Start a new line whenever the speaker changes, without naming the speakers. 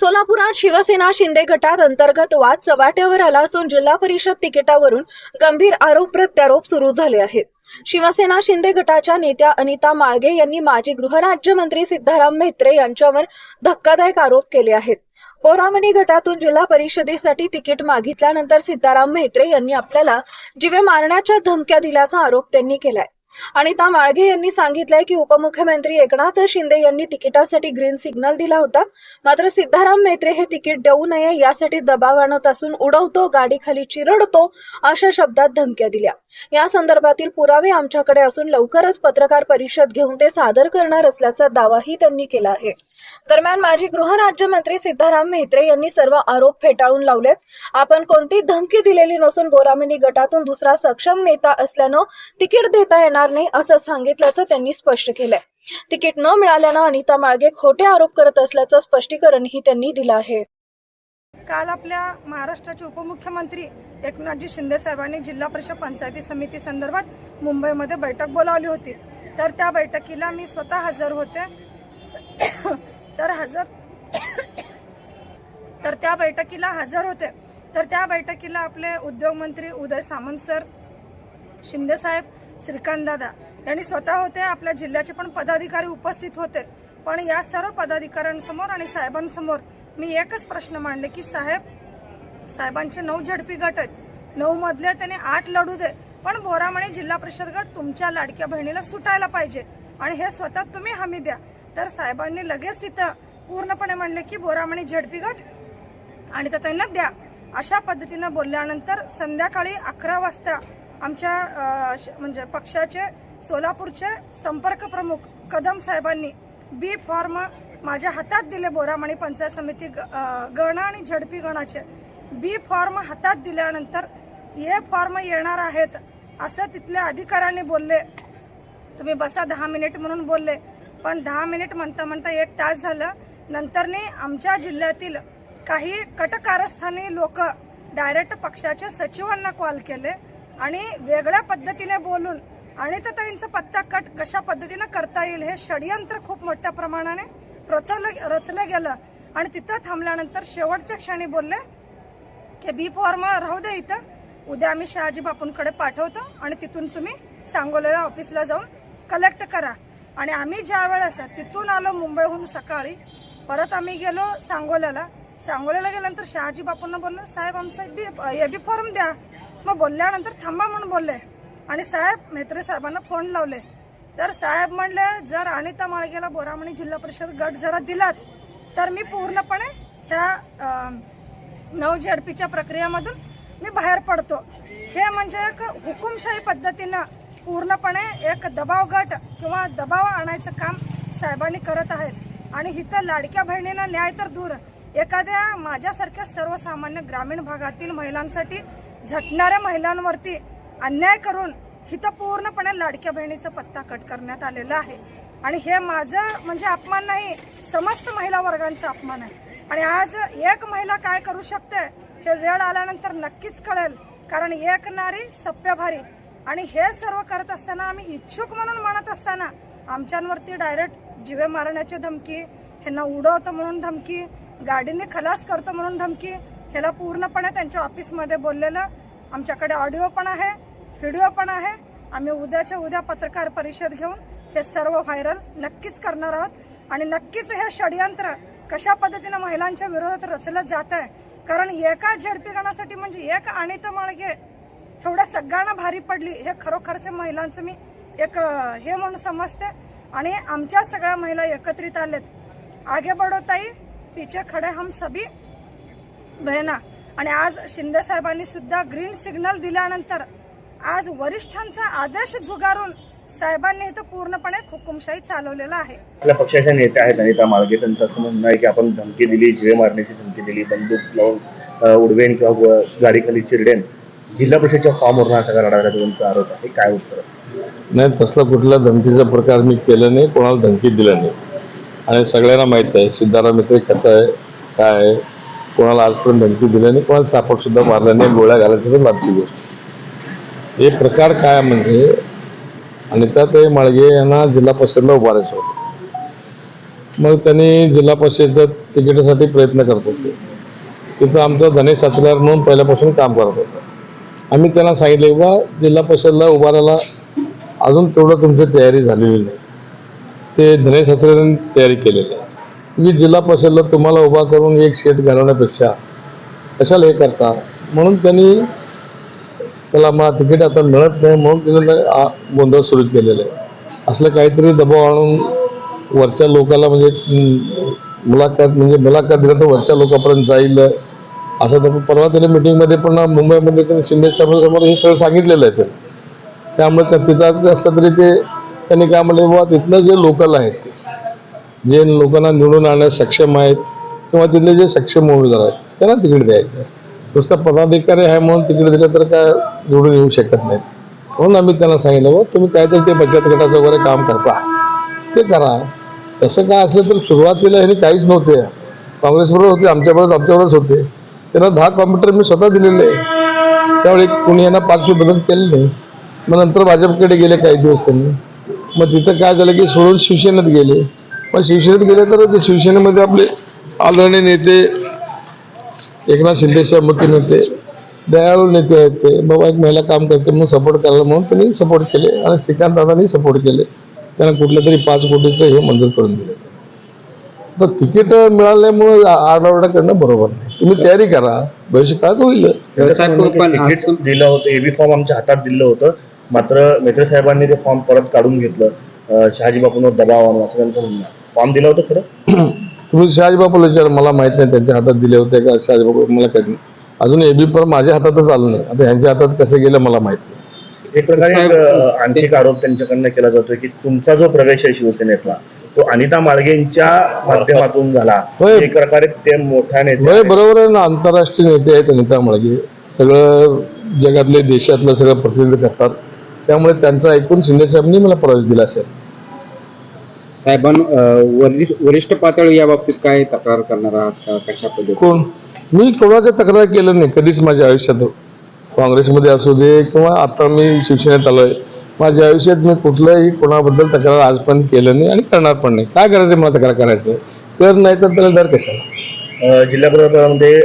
सोलापुरात शिवसेना शिंदे गटात अंतर्गत वाद चव्हाट्यावर आला असून जिल्हा परिषद तिकिटावरून गंभीर आरोप प्रत्यारोप सुरू झाले आहेत. शिवसेना शिंदे गटाच्या नेत्या अनिता माळगे यांनी माजी गृहराज्यमंत्री सिद्धाराम म्हेत्रे यांच्यावर धक्कादायक आरोप केले आहेत. पोरामणी गटातून जिल्हा परिषदेसाठी तिकीट मागितल्यानंतर सिद्धाराम म्हेत्रे यांनी आपल्याला जीवे मारण्याच्या धमक्या दिल्याचा आरोप त्यांनी केलाय. अनिता माळगे यांनी सांगितलंय की उपमुख्यमंत्री एकनाथ शिंदे यांनी तिकिटासाठी ग्रीन सिग्नल दिला होता. मात्र सिद्धाराम मेत्रे हे तिकीट देऊ नये यासाठी दबाव आणत असून उडवतो गाडीखाली चिरडतो अशा शब्दात धमक्या दिल्या. या संदर्भातील पुरावे आमच्याकडे असून लवकरच पत्रकार परिषद घेऊन ते सादर करणार असल्याचा दावाही त्यांनी केला आहे. दरम्यान माजी गृहराज्यमंत्री सिद्धाराम मेहत्रे यांनी सर्व आरोप फेटाळून लावलेत. आपण कोणती धमकी दिलेली नसून गोरामिनी गटातून दुसरा सक्षम नेता असल्यानं तिकीट देता येणार नाही असं सांगितल्याचं त्यांनी स्पष्ट केलंय. तिकीट न मिळाल्यानं अनिता माळगे खोटे आरोप करत असल्याचं स्पष्टीकरणही त्यांनी दिलं आहे.
काल आपल्या महाराष्ट्राचे उपमुख्यमंत्री एकनाथजी शिंदे साहेबांनी जिल्हा परिषद पंचायती समिती संदर्भात मुंबईमध्ये बैठक बोलावली होती. तर त्या बैठकीला मी स्वतः हजर होते. तर हजर तर त्या बैठकीला हजर होते. तर त्या बैठकीला आपले उद्योगमंत्री उदय सामंत सर शिंदे साहेब श्रीकांत दादा यांनी स्वतः होते आपल्या जिल्ह्याचे पण पदाधिकारी उपस्थित होते. पण या सर्व पदाधिकाऱ्यांसमोर आणि साहेबांसमोर मी एकच प्रश्न मांडले की साहेब साहेबांचे नऊ झडपी गट आहेत. नऊ मधले त्याने आठ लढू दे. पण बोरामणे जिल्हा परिषद गट तुमच्या लाडक्या बहिणीला सुटायला पाहिजे आणि हे स्वतः तुम्ही हमी द्या. तर साहेबांनी लगेच तिथं पूर्णपणे म्हणले की बोरामणी झडपी गट आणि तर त्यांना द्या. अशा पद्धतीनं बोलल्यानंतर संध्याकाळी अकरा वाजता आमच्या म्हणजे पक्षाचे सोलापूरचे संपर्क प्रमुख कदम साहेबांनी बी फॉर्म माझ्या हातात दिले बोरामणी पंचायत समिती ग- गण आणि झडपी गणाचे. बी फॉर्म हातात दिल्यानंतर हे फॉर्म येणार आहेत असं तिथल्या अधिकाऱ्यांनी बोलले. तुम्ही बसा दहा मिनिट म्हणून बोलले. पण दहा मिनिट म्हणता म्हणता एक तास झालं. नंतरने आमच्या जिल्ह्यातील काही कटकारस्थानी लोक डायरेक्ट पक्षाच्या सचिवांना कॉल केले. आणि वेगळ्या पद्धतीने बोलून आणि तर त्यांचा पत्ता कट कशा पद्धतीनं करता येईल हे षडयंत्र खूप मोठ्या प्रमाणाने रचलं रचलं गेलं. आणि तिथं थांबल्यानंतर शेवटच्या क्षणी बोलले की बी फॉर्म राहू दे इथं. उद्या आम्ही शहाजी बापूंकडे पाठवतो आणि तिथून तुम्ही सांगोलेला ऑफिसला जाऊन कलेक्ट करा. आणि आम्ही ज्या वेळेस तिथून आलो मुंबईहून सकाळी. परत आम्ही गेलो सांगोल्याला. सांगोल्याला गेल्यानंतर शहाजी बापूंना बोललो साहेब आमचा बी ए बी फॉर्म द्या. मग बोलल्यानंतर थांबा म्हणून बोलले. आणि साहेब मेत्रे साहेबांना फोन लावले. तर साहेब म्हणले जर अनिता माळगेला बोरामणी जिल्हा परिषद गट जरा दिलात तर मी पूर्णपणे त्या नऊ झडपीच्या प्रक्रियेमधून मी बाहेर पडतो. हे म्हणजे एक हुकुमशाही पद्धतीनं पूर्णपणे एक दबाव गट किंवा दबाव आणायचं काम साहेबांनी करत आहेत. आणि इथं लाडक्या बहिणीला न्याय तर दूर. एखाद्या माझ्यासारख्या सर्वसामान्य ग्रामीण भागातील महिलांसाठी झटणाऱ्या महिलांवरती अन्याय करून इथं पूर्णपणे लाडक्या बहिणीचा पत्ता कट करण्यात आलेला आहे. आणि हे माझं म्हणजे अपमान नाही समस्त महिला वर्गांचा अपमान आहे. आणि आज एक महिला काय करू शकते हे वेळ आल्यानंतर नक्कीच कळेल. कारण एक नारी सप्यभारी. आणि हे सर्व करत असताना आम्ही इच्छुक म्हणून म्हणत असताना आमच्यांवरती डायरेक्ट जीवे मारण्याची धमकी ह्यांना उडवतं म्हणून धमकी गाडीने खलास करतो म्हणून धमकी ह्याला पूर्णपणे त्यांच्या ऑफिसमध्ये बोललेलं. आमच्याकडे ऑडिओ पण आहे व्हिडिओ पण आहे. आम्ही उद्याच्या उद्या पत्रकार परिषद घेऊन हे सर्व व्हायरल नक्कीच करणार आहोत. आणि नक्कीच हे षडयंत्र कशा पद्धतीनं महिलांच्या विरोधात रचलं जात आहे? कारण एका झेडपी गणासाठी म्हणजे एक अनित माळगे एवढ्या सगळ्यांना भारी पडली. हे खरोखरच महिलांचं मी एक हे म्हणून समजते. आणि आमच्या सगळ्या महिला एकत्रित आलेत. आगे बढोताई पीछे खडे हम सभी. बहिणा आणि आज शिंदे साहेबांनी सुद्धा ग्रीन सिग्नल दिल्यानंतर आज वरिष्ठांचा आदेश झुगारून साहेबांनी इथं पूर्णपणे हुकुमशाही चालवलेला आहे.
आपल्या पक्षाच्या नेत्या आहेत अनिता माळगे त्यांचं असं म्हणणं आहे की आपण धमकी दिली जिवे मारण्याची धमकी दिली बंदूक लावून उडवेन किंवा गाडीखाली चिरडेन. जिल्हा परिषदेच्या फॉर्मवरून हा सगळा रडायला त्यांचा आरोप आहे? काय उत्तर?
नाही तसला कुठला धमकीचा प्रकार मी केला नाही कोणाला धमकी दिला नाही. आणि सगळ्यांना माहीत आहे सिद्धाराम मित्र कसं आहे काय आहे कोणाला आजपर्यंत धमकी दिली नाही कोणाला चापट सुद्धा मारला नाही गोळ्या घालायची तर लाभची गोष्ट. हे प्रकार काय म्हणजे अनिताताई माळगे यांना जिल्हा परिषदला उभारायचं होतं. मग त्यांनी जिल्हा परिषदेच्या तिकिटासाठी प्रयत्न करत होते. तिथं आमचा धनेश साचल्यार म्हणून पहिल्यापासून काम करत होता. आम्ही त्यांना सांगितले बा जिल्हा परिषदला उभारायला अजून तेवढं तुमची तयारी झालेली नाही. ते धनेश साचऱ्यांनी तयारी केलेली आहे. मी जिल्हा परिषदला तुम्हाला उभा करून एक शेत घालवण्यापेक्षा कशाला हे करता? म्हणून त्यांनी त्याला मला तिकीट आता मिळत नाही म्हणून तिने गोंधळ सुरू केलेला. आहे असलं काहीतरी दबाव आणून वरच्या लोकाला म्हणजे मुलाखत म्हणजे मुलाखत दिलं तर वरच्या लोकांपर्यंत जाईल. असं तर परवा त्याने मिटिंगमध्ये पण मुंबईमध्ये त्यांनी शिंदे समोर हे सगळं सांगितलेलं आहे त्यांनी त्यामुळे त्या तिथं असलं तरी ते त्यांनी काय म्हणले बाबा तिथलं जे लोकल आहेत जे लोकांना निवडून आणण्यास सक्षम आहेत किंवा तिथले जे सक्षम उमेदवार आहेत त्यांना तिकीट द्यायचं नुसता पदाधिकारी आहे म्हणून तिकीट दिलं तर काय निवडून येऊ शकत नाहीत. म्हणून आम्ही त्यांना सांगितलं बा तुम्ही काहीतरी ते बचत गटाचं वगैरे काम करता. ते करा. तसं काय असलं तर सुरुवातीला ह्यांनी काहीच नव्हते. काँग्रेसबरोबर होते आमच्याबरोबर आमच्याबरोबरच होते. त्यांना दहा कॉम्प्युटर मी स्वतः दिलेले आहे. त्यावेळी कोणी यांना पाचशे बदल केले नाही. मग नंतर भाजपकडे गेले काही दिवस त्यांनी. मग तिथं काय झालं की सोडून शिवसेनेत गेले. मग शिवसेनेत गेले तर ते शिवसेनेमध्ये आपले आदरणीय नेते एकनाथ शिंदे सहमती नेते दयाळू नेते आहेत ते. बाबा एक महिला काम करते म्हणून सपोर्ट करायला म्हणून त्यांनी सपोर्ट केले आणि श्रीकांत दादांनी सपोर्ट केले. त्यांना कुठलं तरी पाच कोटीचं हे मंजूर करून दिले. तर तिकीट मिळाल्यामुळे आरडाओरडा करणं बरोबर नाही. तुम्ही तयारी करा. भविष्य काळात होईल?
पण
दिलं होतं एबी फॉर्म आमच्या हातात दिलं होतं. मात्र मेत्रे साहेबांनी ते फॉर्म परत काढून घेतलं. शहाजी बापूंवर दबाव आणून असं त्यांचं म्हणणं आहे. फॉर्म दिलं होतं खरं?
तुम्ही शहाजीबापूला विचार मला माहीत नाही त्यांच्या हातात दिले होते का? शहाजीबापू मला कधी अजून एबी पण माझ्या हातातच आलं नाही. आता यांच्या हातात कसं गेलं मला माहीत नाही.
एक प्रकारे अं, आणखी एक आरोप त्यांच्याकडनं केला जातोय की तुमचा जो प्रवेश आहे शिवसेनेतला तो अनिता माळगेंच्या माध्यमातून झाला.
होय.
एक प्रकारे ते मोठ्या नेते आहेत.
बरोबर आहे ना. आंतरराष्ट्रीय नेते आहेत अनिता माळगे. सगळं जगातले देशातलं सगळं प्रतिनिधित्व करतात. त्यामुळे त्यांचं ऐकून शिंदे साहेबांनी मला प्रवेश दिला असेल
साहेबां वरिष्ठ वरिष्ठ पातळी या बाबतीत काय तक्रार करणार आहात का? कशा पद्धतीने?
कोण? मी कोणाच्या तक्रार केलं नाही कधीच माझ्या आयुष्यात. काँग्रेसमध्ये असू दे किंवा आता मी शिवसेनेत आलोय. माझ्या आयुष्यात मी कुठल्याही कोणाबद्दल तक्रार आजपर्यंत केलं नाही आणि करणार पण नाही. काय करायचं मला तक्रार करायचं कर नाही तर त्याला डर कशाला?
जिल्हा परिषदेमध्ये